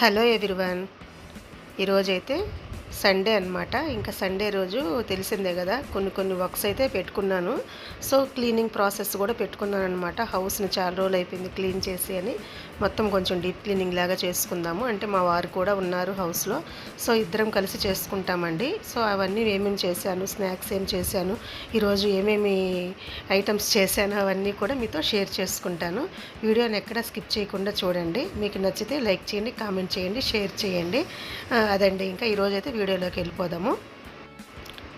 Hello everyone. ఈరోజైతే Sunday అనమాట ఇంకా సండే రోజు తెలిసిందే కదా కొన్ని కొన్ని వర్క్స్ అయితే పెట్టుకున్నాను. సో క్లీనింగ్ ప్రాసెస్ కూడా పెట్టుకున్నాను అనమాట హౌస్ని చాలా రోజులు అయిపోయింది క్లీన్ చేసి అని. మొత్తం కొంచెం డీప్ క్లీనింగ్ లాగా చేసుకుందాము. అంటే మా వారు కూడా ఉన్నారు హౌస్లో. సో ఇద్దరం కలిసి చేసుకుంటామండి. సో అవన్నీ ఏమేమి చేశాను స్నాక్స్ ఏం చేశాను ఈరోజు ఏమేమి ఐటమ్స్ చేశాను అవన్నీ కూడా మీతో షేర్ చేసుకుంటాను. వీడియోని ఎక్కడ స్కిప్ చేయకుండా చూడండి. మీకు నచ్చితే లైక్ చేయండి కామెంట్ చేయండి షేర్ చేయండి. అదండి. ఇంకా ఈరోజు అయితే వీడియోలోకి వెళ్ళిపోదాము.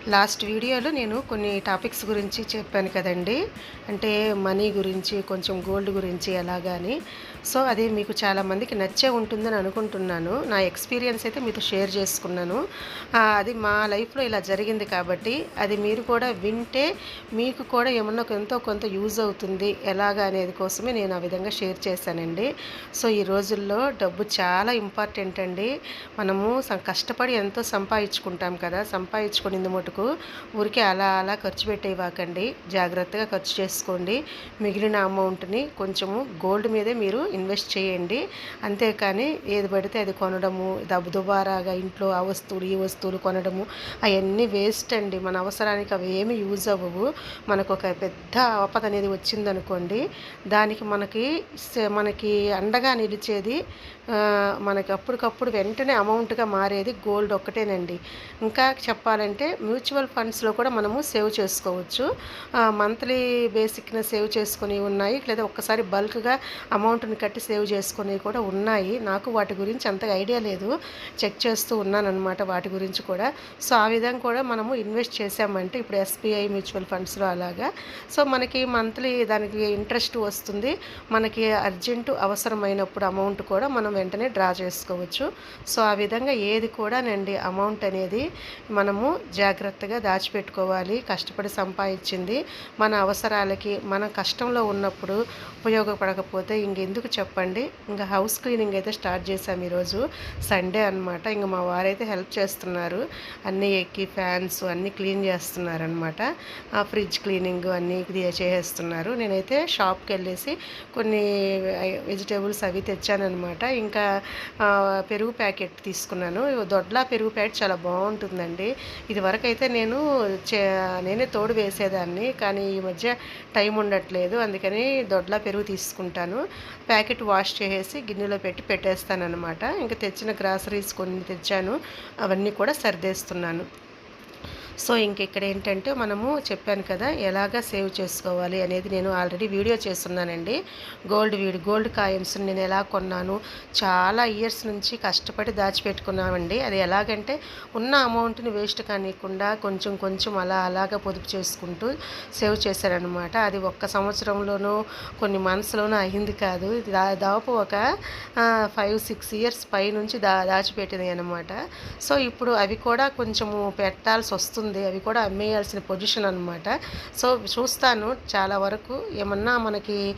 లాస్ట్ వీడియోలో నేను కొన్ని టాపిక్స్ గురించి చెప్పాను కదండి. అంటే మనీ గురించి కొంచెం గోల్డ్ గురించి ఎలాగాని సో అది మీకు చాలామందికి నచ్చే ఉంటుందని అనుకుంటున్నాను. నా ఎక్స్పీరియన్స్ అయితే మీతో షేర్ చేసుకున్నాను. అది మా లైఫ్లో ఇలా జరిగింది కాబట్టి అది మీరు కూడా వింటే మీకు కూడా ఏమన్నా ఎంతో కొంత యూజ్ అవుతుంది. ఎలాగా అనేది కోసమే నేను ఆ విధంగా షేర్ చేశానండి. సో ఈ రోజుల్లో డబ్బు చాలా ఇంపార్టెంట్ అండి. మనము కష్టపడి ఎంతో సంపాదించుకుంటాం కదా. సంపాదించుకునింది మటుకు ఊరికే అలా అలా ఖర్చు పెట్టేవాకండి. జాగ్రత్తగా ఖర్చు చేసుకోండి. మిగిలిన అమౌంట్ని కొంచెము గోల్డ్ మీదే మీరు ఇన్వెస్ట్ చేయండి. అంతేకాని ఏది పడితే అది కొనడము దబు దుబారాగా ఇంట్లో ఆ వస్తువులు ఈ వస్తువులు కొనడము అవన్నీ వేస్ట్ అండి. మన అవసరానికి అవి ఏమి యూజ్ అవ్వవు. మనకు ఒక పెద్ద ఆపద అనేది వచ్చిందనుకోండి దానికి మనకి మనకి అండగా నిలిచేది మనకి అప్పటికప్పుడు వెంటనే అమౌంట్గా మారేది గోల్డ్ ఒక్కటేనండి. ఇంకా చెప్పాలంటే మ్యూచువల్ ఫండ్స్లో కూడా మనము సేవ్ చేసుకోవచ్చు. మంత్లీ బేసిక్న సేవ్ చేసుకుని ఉన్నాయి లేదా ఒక్కసారి బల్క్గా అమౌంట్ని కట్టి సేవ్ చేసుకునేవి కూడా ఉన్నాయి. నాకు వాటి గురించి అంతగా ఐడియా లేదు. చెక్ చేస్తూ ఉన్నానన్నమాట వాటి గురించి కూడా. సో ఆ విధంగా కూడా మనము ఇన్వెస్ట్ చేసామంటే ఇప్పుడు ఎస్బీఐ మ్యూచువల్ ఫండ్స్లో అలాగా. సో మనకి మంత్లీ దానికి ఇంట్రెస్ట్ వస్తుంది. మనకి అర్జెంటు అవసరమైనప్పుడు అమౌంట్ కూడా మనం వెంటనే డ్రా చేసుకోవచ్చు. సో ఆ విధంగా ఏది కూడానండి అమౌంట్ అనేది మనము జాగ్రత్తగా దాచిపెట్టుకోవాలి. కష్టపడి సంపాదించింది మన అవసరాలకి మన కష్టంలో ఉన్నప్పుడు ఉపయోగపడకపోతే ఇంకెందుకు చెప్పండి? ఇంకా హౌస్ క్లీనింగ్ అయితే స్టార్ట్ చేశాము ఈరోజు. సండే అనమాట ఇంకా మా వారైతే హెల్ప్ చేస్తున్నారు. అన్నీ ఎక్కి ఫ్యాన్స్ అన్నీ క్లీన్ చేస్తున్నారు అనమాట ఫ్రిడ్జ్ క్లీనింగ్ అన్నీ చేసేస్తున్నారు. నేనైతే షాప్కి వెళ్ళేసి కొన్ని వెజిటేబుల్స్ అవి తెచ్చానమాట ఇంకా పెరుగు ప్యాకెట్ తీసుకున్నాను. దొడ్లా పెరుగు ప్యాకెట్ చాలా బాగుంటుందండి. ఇది వరకు అయితే నేను చే నేనే తోడు వేసేదాన్ని కానీ ఈ మధ్య టైం ఉండట్లేదు. అందుకని దొడ్లా పెరుగు తీసుకుంటాను. ప్యాకెట్ వాష్ చేసేసి గిన్నెలో పెట్టి పెట్టేస్తాను అనమాట ఇంకా తెచ్చిన గ్రాసరీస్ కొన్ని తెచ్చాను. అవన్నీ కూడా సర్దేస్తున్నాను. సో ఇంక ఇక్కడ ఏంటంటే మనము చెప్పాను కదా ఎలాగ సేవ్ చేసుకోవాలి అనేది నేను ఆల్రెడీ వీడియో చేస్తున్నానండి. గోల్డ్ వీడి గోల్డ్ కాయిన్స్ నేను ఎలా కొన్నాను చాలా ఇయర్స్ నుంచి కష్టపడి దాచిపెట్టుకున్నామండి. అది ఎలాగంటే ఉన్న అమౌంట్ని వేస్ట్ కానివ్వకుండా కొంచెం కొంచెం అలా అలాగ పొదుపు చేసుకుంటూ సేవ్ చేశారనమాట అది ఒక్క సంవత్సరంలోనూ కొన్ని మంత్స్లోనూ అయింది కాదు. దాదాపు ఒక ఫైవ్ సిక్స్ ఇయర్స్ పై నుంచి దా దాచిపెట్టినాయి అనమాట సో ఇప్పుడు అవి కూడా కొంచెము పెట్టాల్సి వస్తుంది అవి కూడా అమ్మేయాల్సిన పొజిషన్ అనమాట సో చూస్తాను చాలా వరకు. ఏమన్నా మనకి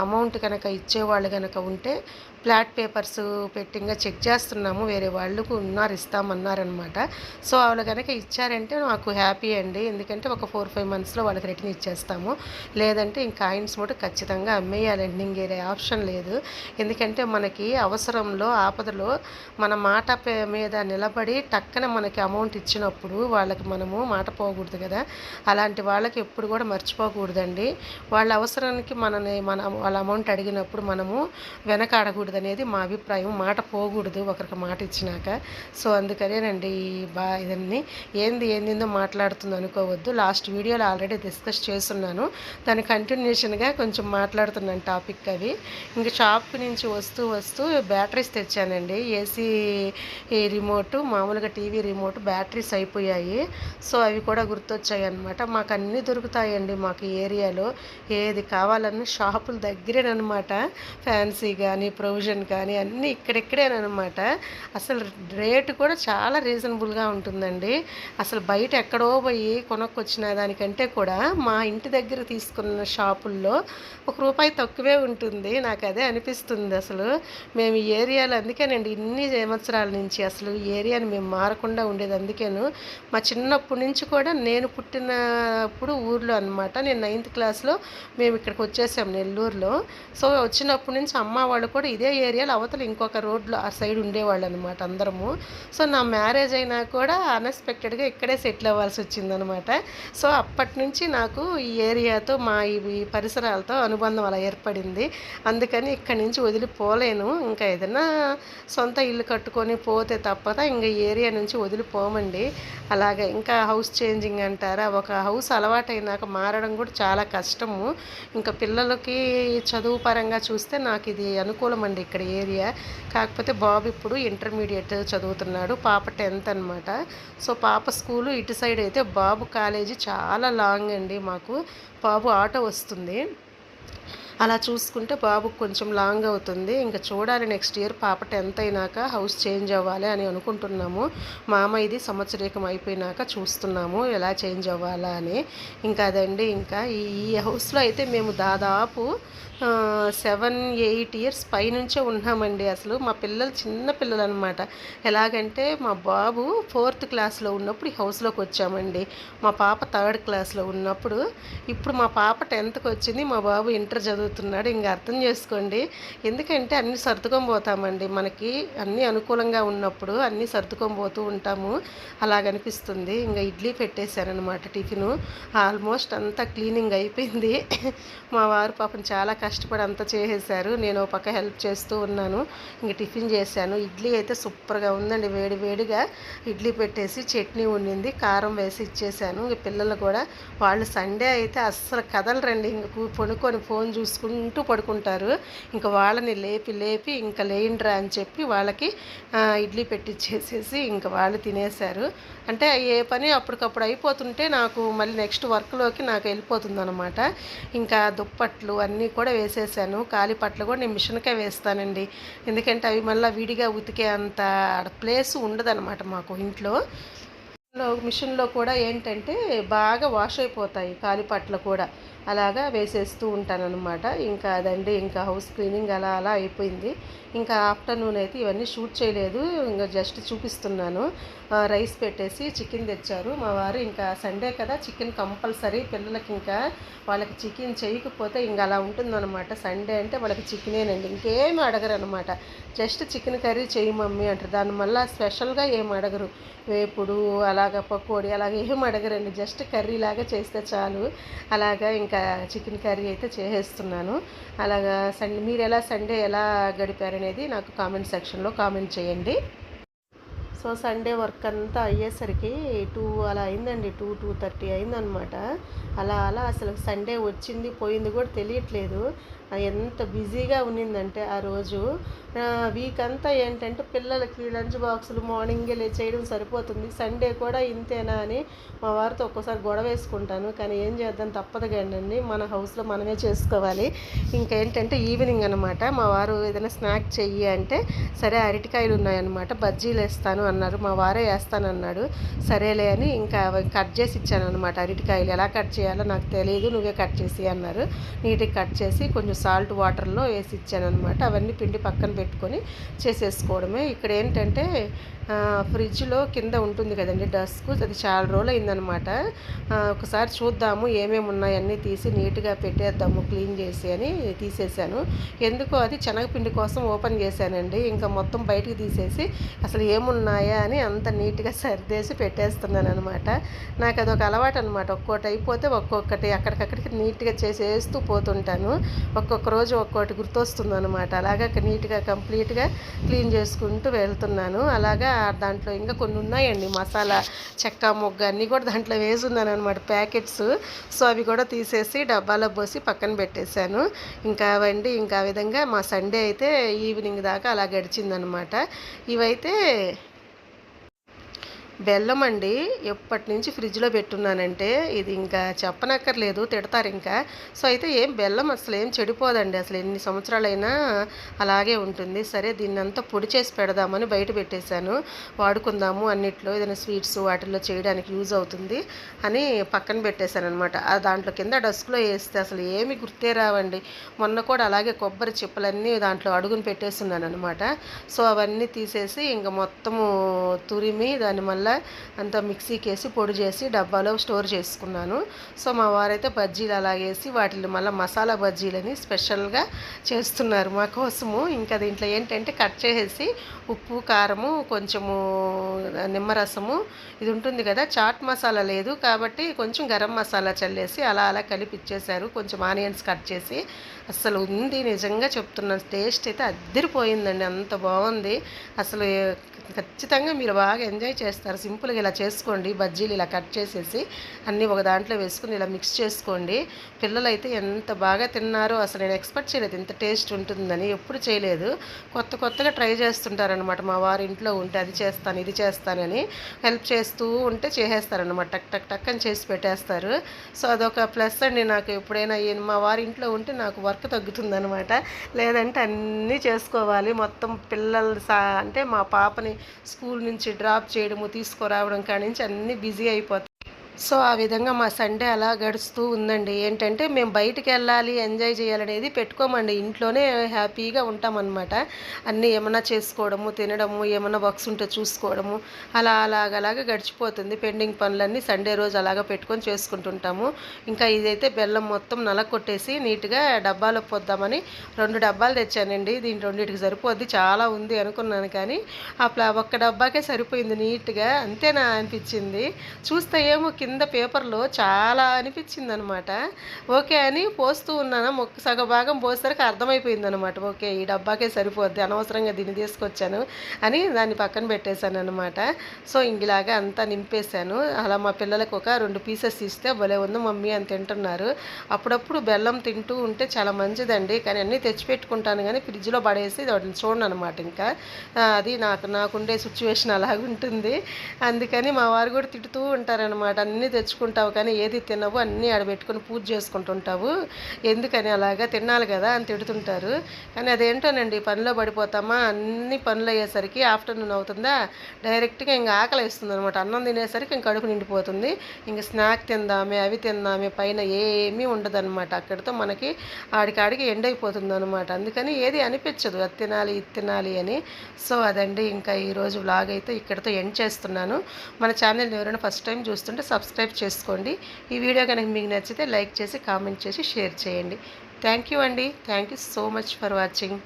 అమౌంట్ కనుక ఇచ్చేవాళ్ళు కనుక ఉంటే ఫ్లాట్ పేపర్స్ పెట్టింగా చెక్ చేస్తున్నాము. వేరే వాళ్ళకు ఉన్నారు ఇస్తామన్నారనమాట సో వాళ్ళు కనుక ఇచ్చారంటే నాకు హ్యాపీ అండి. ఎందుకంటే ఒక ఫోర్ ఫైవ్ మంత్స్లో వాళ్ళకి రిటర్న్ ఇచ్చేస్తాము. లేదంటే ఇంకా కాయిన్స్ మూట ఖచ్చితంగా అమ్మేయాలండి ఇంకేరే ఆప్షన్ లేదు. ఎందుకంటే మనకి అవసరంలో ఆపదలో మన మాట పే- మీద నిలబడి టక్కన మనకి అమౌంట్ ఇచ్చినప్పుడు వాళ్ళకి మనము మాట పోకూడదు కదా. అలాంటి వాళ్ళకి ఎప్పుడు కూడా మర్చిపోకూడదండి. వాళ్ళ అవసరానికి మనని మన వాళ్ళ అమౌంట్ అడిగినప్పుడు మనము వెనకాడకూడదు. అనేది మా అభిప్రాయం. మాట పోకూడదు ఒకరికి మాట ఇచ్చినాక. సో అందుకనేనండి ఈ బా ఇదన్నీ. ఏంది ఏందిందో మాట్లాడుతుంది అనుకోవద్దు. లాస్ట్ వీడియోలో ఆల్రెడీ డిస్కస్ చేస్తున్నాను. దాని కంటిన్యూషన్గా కొంచెం మాట్లాడుతున్నాను టాపిక్ అవి ఇంక షాప్ నుంచి వస్తూ వస్తూ బ్యాటరీస్ తెచ్చానండి. ఏసీ రిమోట్ మామూలుగా టీవీ రిమోట్ బ్యాటరీస్ అయిపోయాయి. సో అవి కూడా గుర్తొచ్చాయి అనమాట మాకు అన్నీ దొరుకుతాయండి మాకు ఏరియాలో. ఏది కావాలన్నా షాపుల దగ్గరేనమాట ఫ్యాన్సీ కానీ ప్రొవిజన్ కానీ అన్నీ ఇక్కడెక్కడేనమాట అసలు రేటు కూడా చాలా రీజనబుల్గా ఉంటుందండి. అసలు బయట ఎక్కడో పోయి కొనుక్కొచ్చిన దానికంటే కూడా మా ఇంటి దగ్గర తీసుకున్న షాపుల్లో ఒక రూపాయి తక్కువే ఉంటుంది. నాకు అదే అనిపిస్తుంది అసలు. మేము ఈ ఏరియాలో అందుకేనండి ఇన్ని సంవత్సరాల నుంచి అసలు ఈ ఏరియాని మేము మారకుండా ఉండేది అందుకేను. మా చిన్నప్పటి నుంచి కూడా నేను పుట్టినప్పుడు ఊర్లో అనమాట నేను నైన్త్ క్లాస్లో మేము ఇక్కడికి వచ్చేసాం నెల్లూరులో. సో వచ్చినప్పటి నుంచి అమ్మ వాళ్ళు కూడా ఇదే ఏరియాలో అవతల ఇంకొక రోడ్లో ఆ సైడ్ ఉండేవాళ్ళు అనమాట అందరము. సో నా మ్యారేజ్ అయినా కూడా అన్ఎక్స్పెక్టెడ్గా ఇక్కడే సెటిల్ అవ్వాల్సి వచ్చిందనమాట. సో అప్పటి నుంచి నాకు ఈ ఏరియాతో మా ఈ పరిసరాలతో అనుబంధం అలా ఏర్పడింది. అందుకని ఇక్కడి నుంచి వదిలిపోలేను. ఇంకా ఏదైనా సొంత ఇల్లు కట్టుకొని పోతే తప్పత ఇంకా ఏరియా నుంచి వదిలిపోమండి. అలాగే ఇంకా హౌస్ చేంజింగ్ అంటారా ఒక హౌస్ అలవాటైనాక మారడం కూడా చాలా కష్టము. ఇంకా పిల్లలకి చదువు పరంగా చూస్తే నాకు ఇది అనుకూలం అండి ఇక్కడ ఏరియా. కాకపోతే బాబు ఇప్పుడు ఇంటర్మీడియట్ చదువుతున్నాడు పాప టెన్త్ అనమాట సో పాప స్కూలు ఇటు సైడ్ అయితే బాబు కాలేజీ చాలా లాంగ్ అండి మాకు. బాబు ఆటో వస్తుంది. అలా చూసుకుంటే బాబుకు కొంచెం లాంగ్ అవుతుంది. ఇంకా చూడాలి నెక్స్ట్ ఇయర్ పాప టెన్త్ అయినాక హౌస్ చేంజ్ అవ్వాలి అని అనుకుంటున్నాము. మామ ఇది సంవత్సరీకం అయిపోయినాక చూస్తున్నాము ఎలా చేంజ్ అవ్వాలా అని. ఇంకా అదండి ఇంకా ఈ హౌస్లో అయితే మేము దాదాపు సెవెన్ ఎయిట్ ఇయర్స్ పైనుంచే ఉన్నామండి అసలు. మా పిల్లలు చిన్న పిల్లలు అనమాట ఎలాగంటే మా బాబు ఫోర్త్ క్లాస్లో ఉన్నప్పుడు ఈ హౌస్లోకి వచ్చామండి. మా పాప థర్డ్ క్లాస్లో ఉన్నప్పుడు. ఇప్పుడు మా పాప టెన్త్కి వచ్చింది మా బాబు ఇంటర్ చదువు చదువుతున్నాడు. ఇంకా అర్థం చేసుకోండి. ఎందుకంటే అన్నీ సర్దుకొని పోతామండి. మనకి అన్నీ అనుకూలంగా ఉన్నప్పుడు అన్నీ సర్దుకొని పోతూ ఉంటాము. అలాగనిపిస్తుంది. ఇంకా ఇడ్లీ పెట్టేశారనమాట టిఫిను. ఆల్మోస్ట్ అంతా క్లీనింగ్ అయిపోయింది. మా వారు పాపం చాలా కష్టపడి అంతా చేసేసారు నేను ఒక పక్క హెల్ప్ చేస్తూ ఉన్నాను. ఇంకా టిఫిన్ చేశాను. ఇడ్లీ అయితే సూపర్గా ఉందండి. వేడి వేడిగా ఇడ్లీ పెట్టేసి చట్నీ ఉండింది కారం వేసి ఇచ్చేసాను ఇంక పిల్లలు కూడా వాళ్ళు సండే అయితే అస్సలు కదలరండి. ఇంక పొనుకొని ఫోన్ చూసి చేసుకుంటూ పడుకుంటారు. ఇంకా వాళ్ళని లేపి లేపి ఇంకా లేయండ్రా అని చెప్పి వాళ్ళకి ఇడ్లీ పెట్టించేసేసి ఇంకా వాళ్ళు తినేశారు. అంటే ఏ పని అప్పటికప్పుడు అయిపోతుంటే నాకు మళ్ళీ నెక్స్ట్ వర్క్లోకి నాకు వెళ్ళిపోతుంది అనమాట ఇంకా దుప్పట్లు అన్నీ కూడా వేసేసాను. కాలి పట్లు కూడా నేను మిషన్కే వేస్తానండి. ఎందుకంటే అవి మళ్ళీ విడిగా ఉతికే అంత ప్లేస్ ఉండదన్నమాట మాకు ఇంట్లో. మిషన్లో కూడా ఏంటంటే బాగా వాష్ అయిపోతాయి కాలిపట్లు కూడా. అలాగా వేసేస్తూ ఉంటానన్నమాట. ఇంకా అదండి ఇంకా హౌస్ క్లీనింగ్ అలా అలా అయిపోయింది. ఇంకా ఆఫ్టర్నూన్ అయితే ఇవన్నీ షూట్ చేయలేదు. ఇంకా జస్ట్ చూపిస్తున్నాను. రైస్ పెట్టేసి చికెన్ తెచ్చారు. మా వారు ఇంకా సండే కదా చికెన్ కంపల్సరీ పిల్లలకి ఇంకా వాళ్ళకి చికెన్ చేయకపోతే ఇంకా అలా ఉంటుందన్నమాట. సండే అంటే వాళ్ళకి చికెనేనండి. ఇంకేమి అడగరు అనమాట జస్ట్ చికెన్ కర్రీ చేయి మమ్మీ అంటారు. దాని మళ్ళీ స్పెషల్గా ఏం అడగరు. వేపుడు అలాగ పకోడీ అలాగ ఏం అడగరండి. జస్ట్ కర్రీ లాగా చేస్తే చాలు. అలాగా ఇంకా చికెన్ కర్రీ అయితే చేసేస్తున్నాను. అలాగా సండే మీరు ఎలా సండే ఎలా గడిపారనేది నాకు కామెంట్ సెక్షన్లో కామెంట్ చేయండి. సో సండే వర్క్ అంతా అయ్యేసరికి టూ అలా అయిందండి టూ టూ థర్టీ అయిందనమాట. అలా అలా అసలు సండే వచ్చింది పోయింది కూడా తెలియట్లేదు. ఎంత బిజీగా ఉన్నిందంటే ఆ రోజు వీక్ అంతా ఏంటంటే పిల్లలకి లంచ్ బాక్సులు మార్నింగే లే చేయడం సరిపోతుంది. సండే కూడా ఇంతేనా అని మా వారితో ఒక్కోసారి గొడవ వేసుకుంటాను. కానీ ఏం చేద్దాం? తప్పదు కానీ మన హౌస్లో మనమే చేసుకోవాలి. ఇంకా ఏంటంటే ఈవినింగ్ అనమాట మా వారు ఏదైనా స్నాక్ చెయ్యి అంటే సరే అరటికాయలు ఉన్నాయన్నమాట బజ్జీలు వేస్తాను అన్నారు. మా వారే వేస్తానన్నాడు. సరేలే అని ఇంకా కట్ చేసి ఇచ్చాను అనమాట అరటికాయలు ఎలా కట్ చేయాలో నాకు తెలియదు నువ్వే కట్ చేసి అన్నారు. నీట్గా కట్ చేసి కొంచెం సాల్ట్ వాటర్లో వేసి ఇచ్చాను అనమాట అవన్నీ పిండి పక్కన పెట్టుకొని చేసేసుకోవడమే. ఇక్కడ ఏంటంటే ఫ్రిడ్జ్లో కింద ఉంటుంది కదండి డస్క్ అది చాలా రోజులు అయిందనమాట ఒకసారి చూద్దాము ఏమేమి ఉన్నాయన్నీ తీసి నీట్గా పెట్టేద్దాము క్లీన్ చేసి అని తీసేసాను. ఎందుకో అది శనగపిండి కోసం ఓపెన్ చేశానండి. ఇంకా మొత్తం బయటకు తీసేసి అసలు ఏమున్నాయా అని అంత నీట్గా సర్దేసి పెట్టేస్తున్నాను అనమాట నాకు అదొక అలవాటు అనమాట ఒక్కోటి అయిపోతే ఒక్కొక్కటి అక్కడికక్కడికి నీట్గా చేసేస్తూ పోతుంటాను. ఒక్కొక్క రోజు ఒక్కోటి గుర్తొస్తుంది అనమాట అలాగా నీట్గా కంప్లీట్గా క్లీన్ చేసుకుంటూ వెళ్తున్నాను. అలాగా దాంట్లో ఇంకా కొన్ని ఉన్నాయండి. మసాలా చెక్క మొగ్గ అన్నీ కూడా దాంట్లో వేసున్నాను అనమాట ప్యాకెట్స్. సో అవి కూడా తీసేసి డబ్బాలో పోసి పక్కన పెట్టేశాను. ఇంకా అవండి ఇంకా ఆ విధంగా మా సండే అయితే ఈవినింగ్ దాకా అలా గడిచిందనమాట ఇవైతే బెల్లం అండి ఎప్పటి నుంచి ఫ్రిడ్జ్లో పెట్టున్నానంటే ఇది ఇంకా చెప్పనక్కర్లేదు తిడతారు ఇంకా సో అయితే ఏం బెల్లం అసలు ఏం చెడిపోదండి. అసలు ఎన్ని సంవత్సరాలైనా అలాగే ఉంటుంది. సరే దీన్ని అంతా పొడి చేసి పెడదామని బయట పెట్టేశాను. వాడుకుందాము అన్నిట్లో ఏదైనా స్వీట్స్ వాటిల్లో చేయడానికి యూజ్ అవుతుంది అని పక్కన పెట్టేశాను అనమాట దాంట్లో కింద డస్క్లో వేస్తే అసలు ఏమి గుర్తే రావండి. మొన్న కూడా అలాగే కొబ్బరి చిప్పలన్నీ దాంట్లో అడుగును పెట్టేస్తున్నాను అనమాట సో అవన్నీ తీసేసి ఇంకా మొత్తము తురిమి దాన్ని మళ్ళీ మళ్ళీ అంత మిక్సీకి వేసి పొడి చేసి డబ్బాలో స్టోర్ చేసుకున్నాను. సో మా వారైతే బజ్జీలు అలాగేసి వాటిని మళ్ళీ మసాలా బజ్జీలని స్పెషల్గా చేస్తున్నారు మా కోసము. ఇంకా దీంట్లో ఏంటంటే కట్ చేసేసి ఉప్పు కారము కొంచెము నిమ్మరసము ఇది ఉంటుంది కదా చాట్ మసాలా లేదు కాబట్టి కొంచెం గరం మసాలా చల్లేసి అలా అలా కలిపి ఇచ్చేసారు కొంచెం ఆనియన్స్ కట్ చేసి అసలు ఉంది నిజంగా చెప్తున్నాను. టేస్ట్ అయితే అద్దరిపోయిందండి. అంత బాగుంది. అసలు ఖచ్చితంగా మీరు బాగా ఎంజాయ్ చేస్తారు. సింపుల్గా ఇలా చేసుకోండి. బజ్జీలు ఇలా కట్ చేసేసి అన్నీ ఒక దాంట్లో వేసుకుని ఇలా మిక్స్ చేసుకోండి. పిల్లలు అయితే ఎంత బాగా తిన్నారో అసలు నేను ఎక్స్పెక్ట్ చేయలేదు. ఇంత టేస్ట్ ఉంటుందని ఎప్పుడు చేయలేదు. కొత్త కొత్తగా ట్రై చేస్తుంటారనమాట మా వారు ఇంట్లో ఉంటే అది చేస్తాను ఇది చేస్తానని హెల్ప్ చేస్తూ ఉంటే చేసేస్తారనమాట టక్ టక్ టక్ అని చేసి పెట్టేస్తారు. సో అదొక ప్లస్ అండి నాకు ఎప్పుడైనా మా వారి ఇంట్లో ఉంటే నాకు వర్క్ తగ్గుతుందనమాట లేదంటే అన్నీ చేసుకోవాలి. మొత్తం పిల్లలు సా అంటే మా పాపని స్కూల్ నుంచి డ్రాప్ చేయడము తీసుకురావడం కాడి నుంచి అన్నీ బిజీ అయిపోతాయి. సో ఆ విధంగా మా సండే అలా గడుస్తూ ఉందండి. ఏంటంటే మేము బయటికి వెళ్ళాలి ఎంజాయ్ చేయాలనేది పెట్టుకోమండి. ఇంట్లోనే హ్యాపీగా ఉంటామన్నమాట. అన్నీ ఏమైనా చేసుకోవడము తినడము ఏమైనా వర్క్స్ ఉంటే చూసుకోవడము అలా అలాగలాగా గడిచిపోతుంది. పెండింగ్ పనులన్నీ సండే రోజు అలాగా పెట్టుకొని చేసుకుంటుంటాము. ఇంకా ఇదైతే బెల్లం మొత్తం నలకొట్టేసి నీట్గా డబ్బాలో పోద్దామని రెండు డబ్బాలు తెచ్చానండి. దీని రెండింటికి సరిపోద్ది. చాలా ఉంది అనుకున్నాను కానీ ఆ ఒక్క డబ్బాకే సరిపోయింది నీట్గా. అంతేనా అనిపించింది. చూస్తే ఏమో కింద పేపర్లో చాలా అనిపించింది అనమాట ఓకే అని పోస్తూ ఉన్నాను. మొక్క సగ భాగం పోసేసరికి అర్థమైపోయింది అనమాట ఓకే ఈ డబ్బాకే సరిపోద్ది అనవసరంగా దీన్ని తీసుకొచ్చాను అని దాన్ని పక్కన పెట్టేశాను అనమాట సో ఇంగిలాగా అంతా నింపేశాను. అలా మా పిల్లలకు ఒక రెండు పీసెస్ ఇస్తే భలే ఉంది మమ్మీ అని తింటున్నారు. అప్పుడప్పుడు బెల్లం తింటూ ఉంటే చాలా మంచిదండి. కానీ అన్నీ తెచ్చిపెట్టుకుంటాను కానీ ఫ్రిడ్జ్లో పడేసి వాటిని చూడను అనమాట ఇంకా. అది నాకు నాకుండే సిచ్యువేషన్ అలాగుంటుంది. అందుకని మా వారు కూడా తిడుతూ ఉంటారనమాట. అన్నీ తెచ్చుకుంటావు కానీ ఏది తినవు అన్నీ ఆడబెట్టుకుని పూజ చేసుకుంటుంటావు. ఎందుకని అలాగా? తినాలి కదా అని తిడుతుంటారు. కానీ అదేంటోనండి పనిలో పడిపోతామా? అన్ని పనులు అయ్యేసరికి ఆఫ్టర్నూన్ అవుతుందా? డైరెక్ట్గా ఇంకా ఆకలి వేస్తుంది అనమాట అన్నం తినేసరికి ఇంక కడుపు నిండిపోతుంది. ఇంక స్నాక్ తిందామే అవి తిందామే పైన ఏమీ ఉండదన్నమాట అక్కడితో మనకి ఆడికాడికి ఎండ్ అయిపోతుంది అనమాట అందుకని ఏది అనిపించదు. అది తినాలి ఇది తినాలి అని. సో అదండి. ఇంకా ఈరోజు బ్లాగ్ అయితే ఇక్కడితో ఎండ్ చేస్తున్నాను. మన ఛానల్ ఎవరైనా ఫస్ట్ టైం చూస్తుంటే సబ్స్క్రైబ్ చేసుకోండి. ఈ వీడియో కనుక మీకు నచ్చితే లైక్ చేసి కామెంట్ చేసి షేర్ చేయండి. థ్యాంక్ యూ అండి. Thank you so much for watching